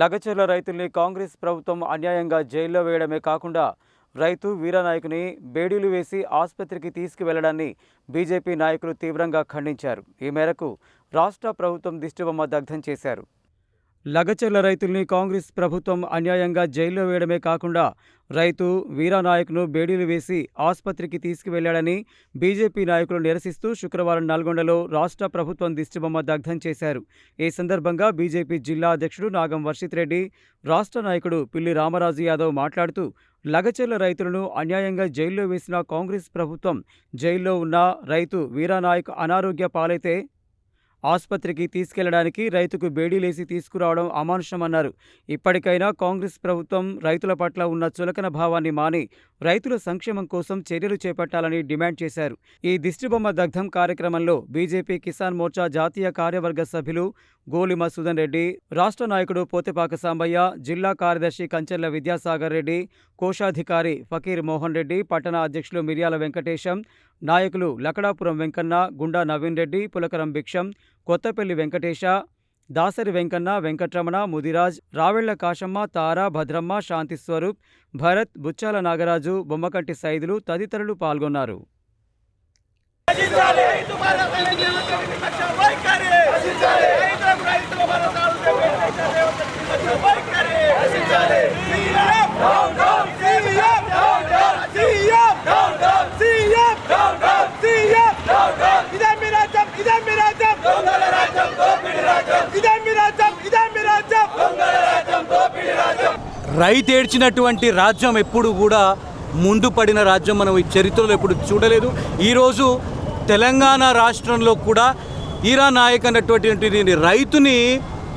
లగచర్ల రైతుల్ని కాంగ్రెస్ ప్రభుత్వం అన్యాయంగా జైల్లో వేయడమే కాకుండా రైతు వీరనాయకుని బేడీలు వేసి ఆసుపత్రికి తీసుకువెళ్ళడాన్ని బీజేపీ నాయకులు తీవ్రంగా ఖండించారు. ఈ మేరకు రాష్ట్ర ప్రభుత్వం దిష్టిబొమ్మ దగ్ధం చేశారు. లగచర్ల రైతుల్ని కాంగ్రెస్ ప్రభుత్వం అన్యాయంగా జైల్లో వేయడమే కాకుండా రైతు వీరానాయక్ను బేడీలు వేసి ఆసుపత్రికి తీసుకువెళ్ళాడని బీజేపీ నాయకులు నిరసిస్తూ శుక్రవారం నల్గొండలో రాష్ట్ర ప్రభుత్వం దిష్టిబొమ్మ దగ్ధం చేశారు. ఈ సందర్భంగా బీజేపీ జిల్లా అధ్యక్షుడు నాగం వర్షిత్ రెడ్డి రాష్ట్ర నాయకుడు పిల్లి రామరాజు యాదవ్ మాట్లాడుతూ లగచర్ల రైతులను అన్యాయంగా జైల్లో వేసిన కాంగ్రెస్ ప్రభుత్వం జైల్లో ఉన్న రైతు వీరానాయక్ అనారోగ్య పాలైతే ఆసుపత్రికి తీసుకెళ్ళడానికి రైతుకు బేడీలేసి తీసుకురావడం అమానుషమన్నారు. ఇప్పటికైనా కాంగ్రెస్ ప్రభుత్వం రైతుల పట్ల ఉన్న చులకన భావాన్ని మాని రైతుల సంక్షేమం కోసం చర్యలు చేపట్టాలని డిమాండ్ చేశారు. ఈ దిష్టిబొమ్మ దగ్ధం కార్యక్రమంలో బీజేపీ కిసాన్ మోర్చా జాతీయ కార్యవర్గ సభ్యులు గోలి మసూదన్ రెడ్డి రాష్ట్ర నాయకుడు పోతెపాక సాంబయ్య జిల్లా కార్యదర్శి కంచెర్ల విద్యాసాగర్ రెడ్డి కోశాధికారి ఫకీర్ మోహన్ రెడ్డి పట్టణ అధ్యక్షులు మిర్యాల వెంకటేశం నాయకులు లకడాపురం వెంకన్న గుండా నవీన్ రెడ్డి పులకరం భిక్షం కొత్తపల్లి వెంకటేశ దాసరి వెంకన్న వెంకట్రమణ ముదిరాజ్ రావెళ్ళ కాశమ్మ తార భద్రమ్మ శాంతి స్వరూప్ భరత్ బుచ్చాల నాగరాజు బొమ్మకంటి సైదులు తదితరులు పాల్గొన్నారు. రైతు రైతు ఏడ్చినటువంటి రాజ్యం ఎప్పుడు కూడా ముందు పడిన రాజ్యం మనం ఈ చరిత్రలో ఎప్పుడు చూడలేదు. ఈరోజు తెలంగాణ రాష్ట్రంలో కూడా ఈరా నాయక్ అన్నటువంటి రైతుని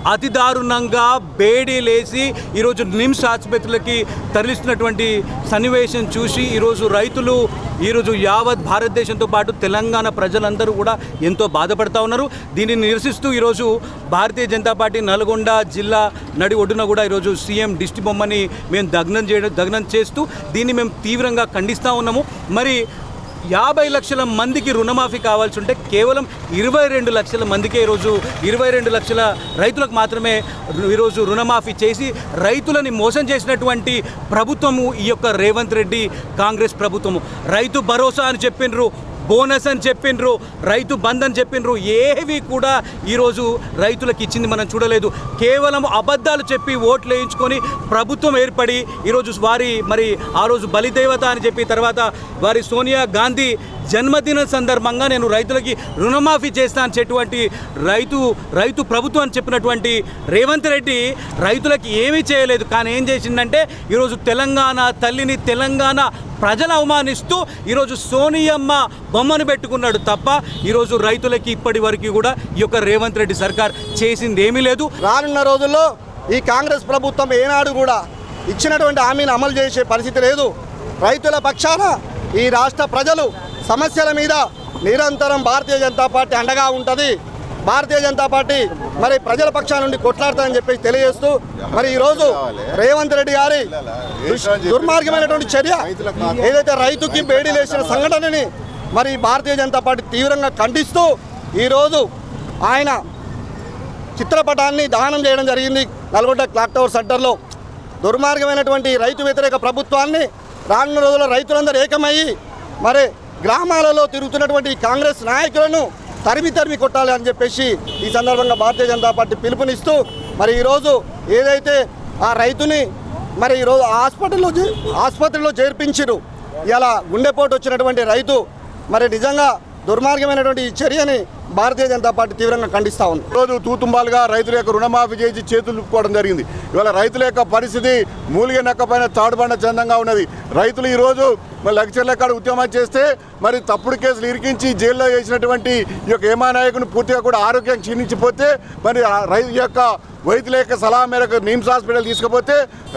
అతి దారుణంగా బేడీలేసి ఈరోజు నిమ్స్ ఆసుపత్రులకి తరలిస్తున్నటువంటి సన్నివేశం చూసి ఈరోజు రైతులు ఈరోజు యావత్ భారతదేశంతో పాటు తెలంగాణ ప్రజలందరూ కూడా ఎంతో బాధపడతా ఉన్నారు. దీనిని నిరసిస్తూ ఈరోజు భారతీయ జనతా పార్టీ నల్గొండ జిల్లా నడి ఒడ్డున కూడా ఈరోజు సీఎం దిష్టి బొమ్మని మేము దగ్నం చేయడం దగ్నం చేస్తూ దీన్ని మేము తీవ్రంగా ఖండిస్తూ ఉన్నాము. మరి యాభై లక్షల మందికి రుణమాఫీ కావాల్సి ఉంటే కేవలం ఇరవై రెండు లక్షల మందికే ఈరోజు ఇరవై రెండు లక్షల రైతులకు మాత్రమే ఈరోజు రుణమాఫీ చేసి రైతులని మోసం చేసినటువంటి ప్రభుత్వము ఈ యొక్క రేవంత్ రెడ్డి కాంగ్రెస్ ప్రభుత్వము. రైతు భరోసా అని చెప్పిండ్రు బోనస్ అని చెప్పిండ్రు రైతు బంద్ అని చెప్పిండ్రు ఏవి కూడా ఈరోజు రైతులకు ఇచ్చింది మనం చూడలేదు. కేవలం అబద్ధాలు చెప్పి ఓట్లు వేయించుకొని ప్రభుత్వం ఏర్పడి ఈరోజు వారి మరి ఆ రోజు బలిదేవత అని చెప్పి తర్వాత వారి సోనియా గాంధీ జన్మదిన సందర్భంగా నేను రైతులకి రుణమాఫీ చేస్తా అని రైతు రైతు ప్రభుత్వం అని చెప్పినటువంటి రేవంత్ రెడ్డి రైతులకి ఏమీ చేయలేదు. కానీ ఏం చేసిందంటే ఈరోజు తెలంగాణ తల్లిని తెలంగాణ ప్రజలు అవమానిస్తూ ఈరోజు సోనియమ్మ బొమ్మను పెట్టుకున్నాడు తప్ప ఈరోజు రైతులకి ఇప్పటి వరకు కూడా ఈ యొక్క రేవంత్ రెడ్డి సర్కార్ చేసింది ఏమీ లేదు. రానున్న రోజుల్లో ఈ కాంగ్రెస్ ప్రభుత్వం ఏనాడు కూడా ఇచ్చినటువంటి హామీని అమలు చేసే పరిస్థితి లేదు. రైతుల పక్షాన ఈ రాష్ట్ర ప్రజలు సమస్యల మీద నిరంతరం భారతీయ జనతా పార్టీ అండగా ఉంటుంది. భారతీయ జనతా పార్టీ మరి ప్రజల పక్షాల నుండి కొట్లాడతానని చెప్పేసి తెలియజేస్తూ మరి ఈరోజు రేవంత్ రెడ్డి గారి దుర్మార్గమైనటువంటి చర్య ఏదైతే రైతుకి బేడీలేసిన సంఘటనని మరి భారతీయ జనతా పార్టీ తీవ్రంగా ఖండిస్తూ ఈరోజు ఆయన చిత్రపటాన్ని దహనం చేయడం జరిగింది. నల్గొండ క్లాక్ టవర్ సెంటర్లో దుర్మార్గమైనటువంటి రైతు వ్యతిరేక ప్రభుత్వాన్ని రానున్న రోజుల్లో రైతులందరూ ఏకమయ్యి మరి గ్రామాలలో తిరుగుతున్నటువంటి కాంగ్రెస్ నాయకులను తరిమి తరిమి కొట్టాలి అని చెప్పేసి ఈ సందర్భంగా భారతీయ జనతా పార్టీ పిలుపునిస్తూ మరి ఈరోజు ఏదైతే ఆ రైతుని మరి ఈరోజు హాస్పిటల్లో ఆసుపత్రిలో చేర్పించిరు ఇలా గుండెపోటు వచ్చినటువంటి రైతు మరి నిజంగా దుర్మార్గమైనటువంటి ఈ చర్యని భారతీయ జనతా పార్టీ తీవ్రంగా ఖండిస్తా ఉంది. రోజు తూతుంబాలుగా రైతుల యొక్క రుణమాఫీ చేసి చేతులు లుప్పుకోవడం జరిగింది. ఇవాళ రైతుల యొక్క పరిస్థితి మూలిగ నక్క పైన తాడుబండ చందంగా ఉన్నది. రైతులు ఈరోజు మరి లెక్చర్ల కాడ ఉద్యమం చేస్తే మరి తప్పుడు కేసులు ఇరికించి జైల్లో వేసినటువంటి ఈ యొక్క ఏమానాయకుని పూర్తిగా కూడా ఆరోగ్యం క్షీణించిపోతే మరి రైతు యొక్క వైద్యుల యొక్క సలహా మేరకు నిమ్స్ హాస్పిటల్ తీసుకుపోతే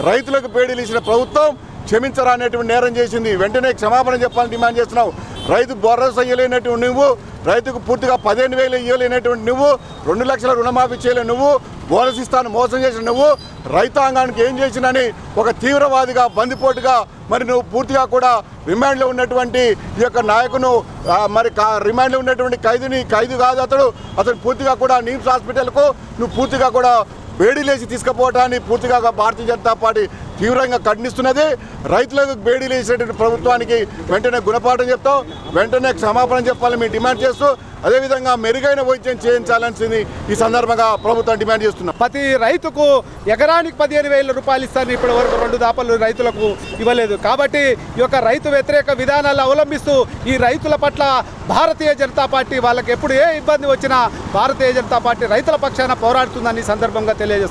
రైతులకు పేడీలు ఇచ్చిన ప్రభుత్వం క్షమించరా అనేటువంటి నేరం చేసింది. వెంటనే క్షమాపణ చెప్పాలని డిమాండ్ చేస్తున్నావు. రైతు భరోసా ఇవ్వలేనటువంటి నువ్వు రైతుకు పూర్తిగా పదిహేను వేలు ఇవ్వలేనటువంటి నువ్వు రెండు లక్షల రుణమాఫీ చేయలే నువ్వు బోనస్ ఇస్తాను మోసం చేసిన నువ్వు రైతాంగానికి ఏం చేసినని ఒక తీవ్రవాదిగా బందిపోటుగా మరి నువ్వు పూర్తిగా కూడా రిమాండ్లో ఉన్నటువంటి ఈ యొక్క నాయకును మరి కా- రిమాండ్లో ఉన్నటువంటి ఖైదీని ఖైదు కాదు అతడు అతను పూర్తిగా కూడా నిమ్స్ హాస్పిటల్కు నువ్వు పూర్తిగా కూడా వేడి లేచి తీసుకుపోవటాన్ని పూర్తిగా భారతీయ జనతా పార్టీ తీవ్రంగా ఖండిస్తున్నది. రైతులకు బేడీలు వేసేటువంటి ప్రభుత్వానికి వెంటనే గుణపాఠం చెప్తాం. వెంటనే క్షమాపణ చెప్పాలని మేము డిమాండ్ చేస్తూ అదేవిధంగా మెరుగైన వైద్యం చేయించాలని ఈ సందర్భంగా ప్రభుత్వం డిమాండ్ చేస్తున్నాం. ప్రతి రైతుకు ఎకరానికి పదిహేను వేల రూపాయలు ఇస్తారని ఇప్పటి వరకు రెండు దాపలు రైతులకు ఇవ్వలేదు. కాబట్టి ఈ యొక్క రైతు వ్యతిరేక విధానాలు అవలంబిస్తూ ఈ రైతుల పట్ల భారతీయ జనతా పార్టీ వాళ్ళకి ఎప్పుడు ఏ ఇబ్బంది వచ్చినా భారతీయ జనతా పార్టీ రైతుల పక్షాన పోరాడుతుందని ఈ సందర్భంగా తెలియజేస్తుంది